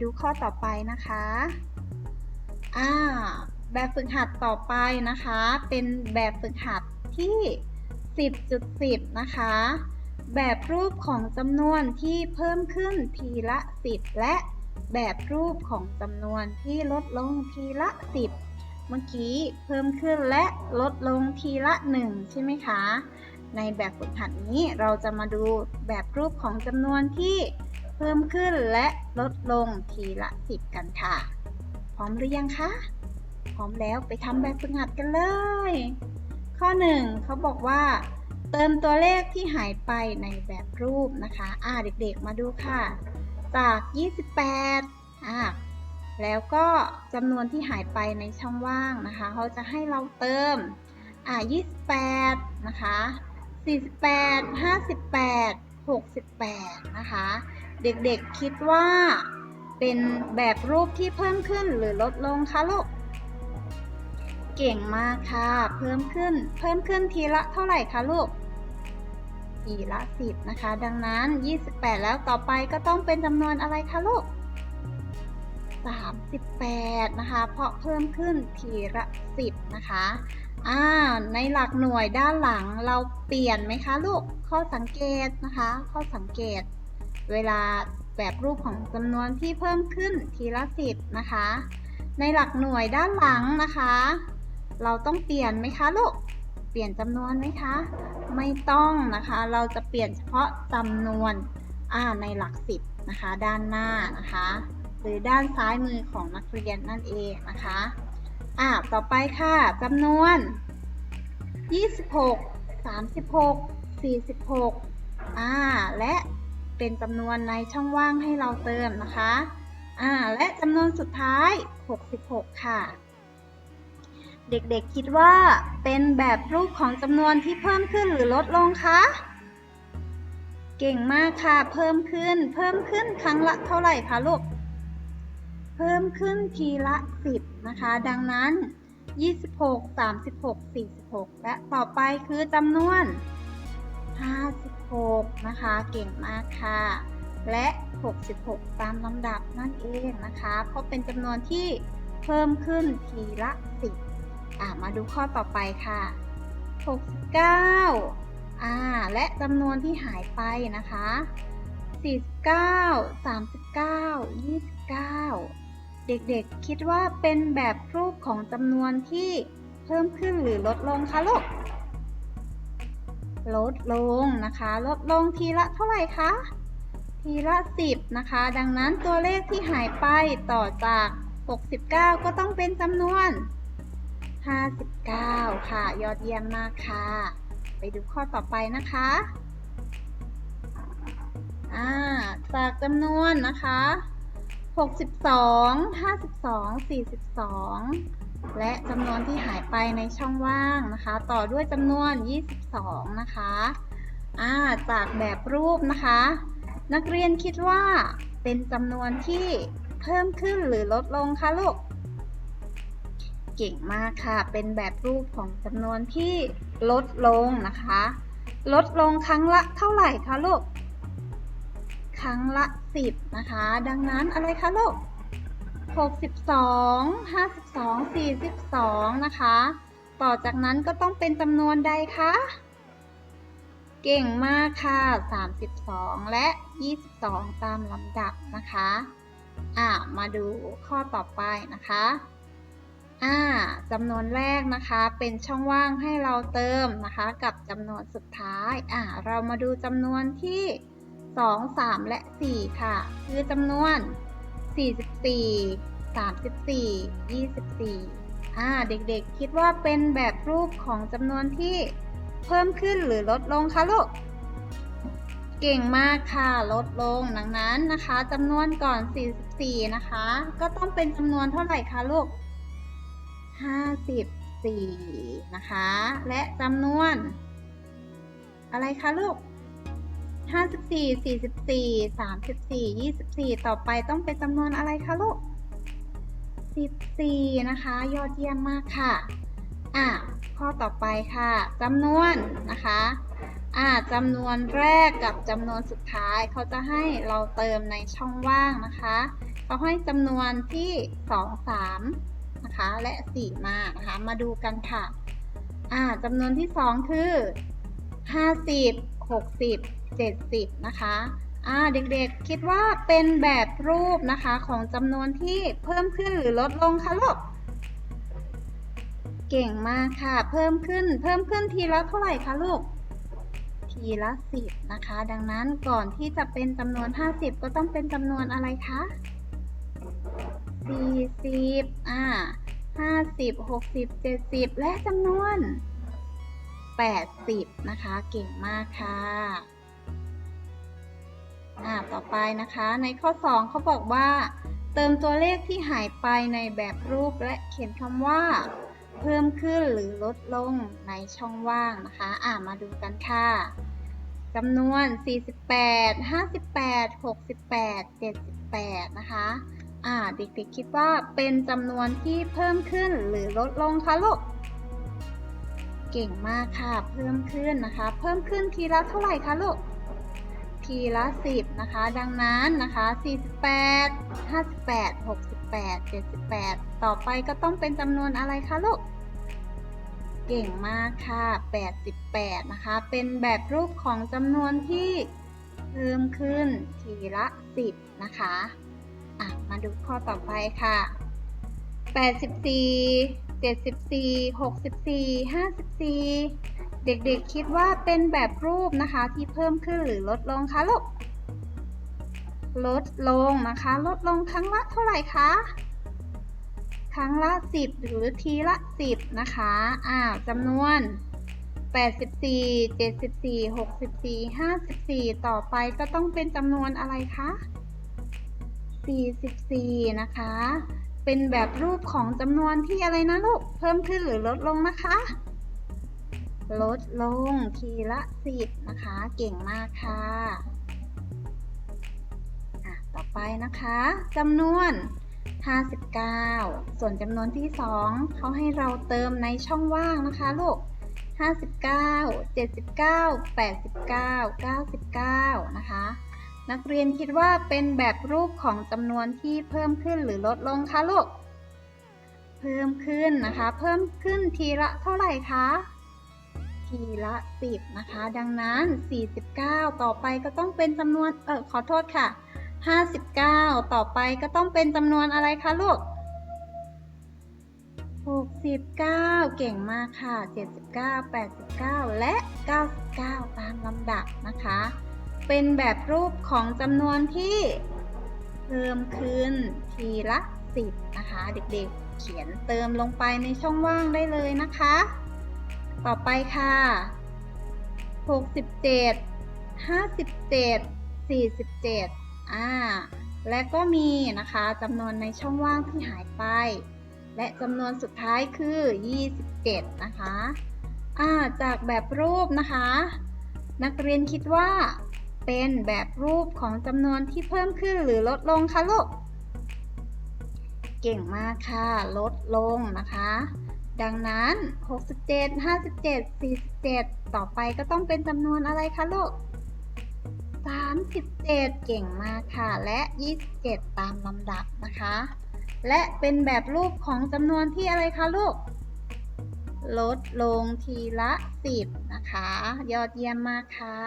ดูข้อต่อไปนะคะ อ่า แบบฝึกหัดต่อไปนะคะ เป็นแบบฝึกหัดที่ 10.10 นะคะ แบบรูปของจำนวนที่เพิ่มขึ้นทีละ 10 และแบบรูปของจำนวนที่ลดลงทีละ 10 เมื่อกี้เพิ่มขึ้นและลดลงทีละ 1 ใช่ไหมคะ ในแบบฝึกหัดนี้เราจะมาดูแบบรูปของจำนวนที่ เพิ่มขึ้นและลดลงทีละ10กันค่ะ พร้อมหรือยังคะ พร้อมแล้วไปทำแบบฝึกหัดกันเลย ข้อ 1เขาบอกว่า เติมตัวเลขที่หายไปในแบบรูปนะคะ อ่าเด็กๆมาดูค่ะ จาก 28อ่าแล้วก็จำนวนที่หายไปในช่องว่างนะคะ เขาจะให้เราเติม อ่า28 นะคะ 48 58 68 นะคะ เด็กๆคิดว่าเป็นแบบรูปที่เพิ่มขึ้นหรือลดลงคะลูก เก่งมากค่ะ เพิ่มขึ้น เพิ่มขึ้นทีละเท่าไหร่คะลูกทีละ10นะคะ ดังนั้น 28 แล้วต่อไปก็ต้องเป็นจำนวนอะไรคะลูก 38 นะคะ เพราะเพิ่มขึ้นทีละ10นะคะอ่าในหลักหน่วยด้านหลังเราเปลี่ยนไหมคะลูก ข้อสังเกตนะคะ ข้อสังเกต เวลาแบบรูปของจำนวนที่เพิ่มขึ้นทีละ10นะคะ ในหลักหน่วยด้านหลังนะคะ เราต้องเปลี่ยนไหมคะลูก เปลี่ยนจำนวนไหมคะ ไม่ต้องนะคะ เราจะเปลี่ยนเฉพาะจำนวนอ่าในหลักสิบนะคะ ด้านหน้านะคะ หรือด้านซ้ายมือของนักเรียนนั่นเองนะคะอ่าต่อไปค่ะจำนวน 26 36 46อ่าและ เป็นจำนวนในช่องว่างให้เราเติมนะคะอ่าและจำนวนสุดท้าย 66 ค่ะ เด็กๆคิดว่าเป็นแบบรูปของจำนวนที่เพิ่มขึ้นหรือลดลงคะเก่งมากค่ะ เพิ่มขึ้น เพิ่มขึ้นครั้งละเท่าไหร่คะลูก เพิ่มขึ้นทีละ 10 นะคะ ดังนั้น 26 36 46 และต่อไปคือจำนวน 56 นะคะ เก่งมากค่ะ และ 66 ตามลำดับนั่นเองนะคะเพราะเป็นจำนวนที่เพิ่มขึ้นทีละ 10อ่ามาดูข้อต่อไปค่ะ 69อ่าและจำนวนที่หายไปนะคะ 49 39 29 เด็กๆคิดว่าเป็นแบบรูปของจำนวนที่เพิ่มขึ้นหรือลดลงคะลูก ลดลงนะคะ ลดลงทีละเท่าไหร่คะ ทีละ 10 นะคะ ดังนั้นตัวเลขที่หายไปต่อจาก 69 ก็ต้องเป็นจำนวน 59 ค่ะ ยอดเยี่ยมมากค่ะ ไปดูข้อต่อไปนะคะาจากจำนวนนะคะ 62 52 42 และจำนวนที่หายไปในช่องว่างนะคะ ต่อด้วยจำนวน 22 นะคะาจากแบบรูปนะคะ นักเรียนคิดว่าเป็นจำนวนที่เพิ่มขึ้นหรือลดลงคะลูก เก่งมากค่ะ เป็นแบบรูปของจำนวนที่ลดลงนะคะ ลดลงครั้งละเท่าไหร่คะลูก ครั้งละ 10 นะคะ ดังนั้นอะไรคะลูก 62 52 42 นะคะ ต่อจากนั้นก็ต้องเป็นจำนวนใดคะ เก่งมากค่ะ 32 และ 22 ตามลำดับนะคะ อ่ามาดูข้อต่อไปนะคะ อ่าจำนวนแรกนะคะ เป็นช่องว่างให้เราเติมนะคะ กับจำนวนสุดท้าย อ่าเรามาดูจำนวนที่ 2 3 และ 4 ค่ะ คือจำนวน44 34 24อ่าเด็กๆ คิดว่าเป็นแบบรูปของจำนวนที่เพิ่มขึ้นหรือลดลงคะลูก เก่งมากค่ะลดลงดังนั้นนะคะจำนวนก่อน 44 นะคะ ก็ต้องเป็นจำนวนเท่าไหร่คะลูก 54 นะคะ และจำนวน อะไรคะลูก54 44 34 24 ต่อไปต้องเป็นจำนวนอะไรคะลูก 14 นะคะ ยอดเยี่ยมมากค่ะ อะ ข้อต่อไปค่ะจำนวนนะคะ อ่าจำนวนแรกกับจำนวนสุดท้ายเขาจะให้เราเติมในช่องว่างนะคะเขาให้จำนวนที่ 2 3 นะคะ และ 4 มานะคะ มาดูกันค่ะ อ่าจำนวนที่ 2 คือ 50 60 70 นะคะ อ่าเด็กๆ คิดว่าเป็นแบบรูปนะคะของจำนวนที่เพิ่มขึ้นหรือลดลงคะลูก เก่งมากค่ะ เพิ่มขึ้น เพิ่มขึ้นทีละเท่าไหร่คะลูก ทีละสิบนะคะ ดังนั้นก่อนที่จะเป็นจำนวน 50 ก็ต้องเป็นจำนวนอะไรคะ40อ่า50 60 70 และจำนวน 80 นะคะ เก่งมากค่ะ อ่าต่อไปนะคะในข้อ 2เขาบอกว่า เติมตัวเลขที่หายไปในแบบรูปและเขียนคำว่า เพิ่มขึ้นหรือลดลงในช่องว่างนะคะอ่ามาดูกันค่ะจำนวน 48 58 68 78 นะคะอ่าเด็กๆคิดว่าเป็นจำนวนที่เพิ่มขึ้นหรือลดลงคะลูกเก่งมากค่ะ เพิ่มขึ้นนะคะ เพิ่มขึ้นทีละเท่าไหร่คะลูก ทีละ 10 นะคะ ดังนั้นนะคะ 48 58 68 78 ต่อไปก็ต้องเป็นจำนวนอะไรคะลูก เก่งมากค่ะ 88 นะคะ เป็นแบบรูปของจำนวนที่เพิ่มขึ้นทีละ 10 นะคะอะมาดูข้อต่อไปค่ะ 84 74 64 54 เด็กๆคิดว่าเป็นแบบรูปนะคะที่เพิ่มขึ้นหรือลดลงคะลูก ลดลงนะคะ ลดลงครั้งละเท่าไหร่คะ ครั้งละ 10 หรือทีละ 10 นะคะอ้าจำนวน 84 74 64 54 ต่อไปก็ต้องเป็นจำนวนอะไรคะ 44 นะคะ เป็นแบบรูปของจำนวนที่อะไรนะลูก เพิ่มขึ้นหรือลดลงนะคะ ลดลงทีละ10นะคะ เก่งมากค่ะอะ ต่อไปนะคะจำนวน 59 ส่วนจำนวนที่ 2เขาให้เราเติมในช่องว่างนะคะลูก 59 79 89 99 นะคะ นักเรียนคิดว่าเป็นแบบรูปของจำนวนที่เพิ่มขึ้นหรือลดลงคะลูก เพิ่มขึ้นนะคะ เพิ่มขึ้นทีละเท่าไหร่คะ ทีละ 10 นะคะ ดังนั้น 49 ต่อไปก็ต้องเป็นจำนวน เออขอโทษค่ะ 59 ต่อไปก็ต้องเป็นจำนวนอะไรคะลูก 69 เก่งมากค่ะ 79 89 และ 99 ตามลำดับนะคะ เป็นแบบรูปของจำนวนที่เพิ่มขึ้นทีละ 10 นะคะ เด็กๆ เขียนเติมลงไปในช่องว่างได้เลยนะคะ ต่อไปค่ะ 67 57 47 อ่า และก็มีนะคะจำนวนในช่องว่างที่หายไป และจำนวนสุดท้ายคือ 27 นะคะ อ่า จากแบบรูปนะคะ นักเรียนคิดว่า เป็นแบบรูปของจำนวนที่เพิ่มขึ้นหรือลดลงคะลูก เก่งมากค่ะ ลดลงนะคะ ดังนั้น 67 57 47 ต่อไปก็ต้องเป็นจำนวนอะไรคะลูก 37 เก่งมากค่ะ และ 27 ตามลำดับนะคะ และเป็นแบบรูปของจำนวนที่อะไรคะลูก ลดลงทีละ 10 นะคะ ยอดเยี่ยมมากค่ะ